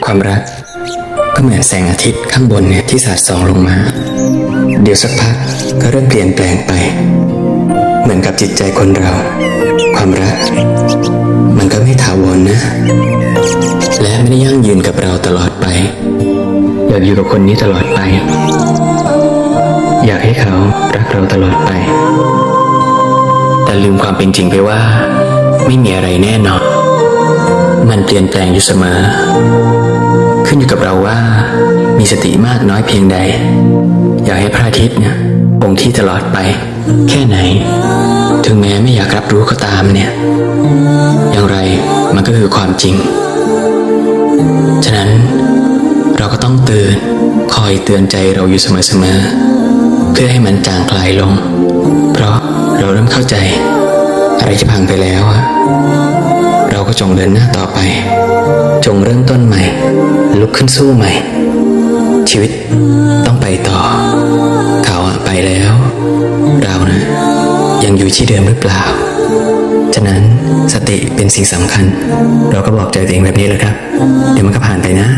ความรักก็เหมือนแสงอาทิตย์ข้างบนเนี่ยที่สาดส่องลงมา เดี๋ยวสักพักก็เริ่มเปลี่ยนแปลงไป เหมือนกับจิตใจคนเรา ความรัก มันก็ไม่ถาวรนะ และไม่ได้ยั่งยืนกับเราตลอดไป อยากอยู่กับคนนี้ตลอดไป อยากให้เขารักเราตลอดไป แต่ลืมความเป็นจริงไปว่า ไม่มีอะไรแน่นอน มันเปลี่ยนแปลงอยู่เสมอ ขึ้นอยู่กับเราว่า มีสติมากน้อยเพียงใด อยากให้พระอาทิตย์เนี่ยคงที่ตลอดไป แค่ไหน ถึงแม้ไม่อยากรับรู้ก็ตามเนี่ย อย่างไรมันก็คือความจริง ฉะนั้นเราก็ต้องตื่นคอยเตือนใจเราอยู่เสมอๆเพื่อให้มันจางคลายลง เพราะเราเริ่มเข้าใจ อะไรที่พังไปแล้วอะ ก็จงเดินหน้าต่อไป จงเริ่มต้นใหม่ ลุกขึ้นสู้ใหม่ ชีวิตต้องไปต่อ เขาอะไปแล้ว เรานะ ยังอยู่ที่เดิมหรือเปล่า ฉะนั้นสติเป็นสิ่งสำคัญ เราก็บอกใจตัวเองแบบนี้เลยครับ เดี๋ยวมันก็ผ่านไปนะ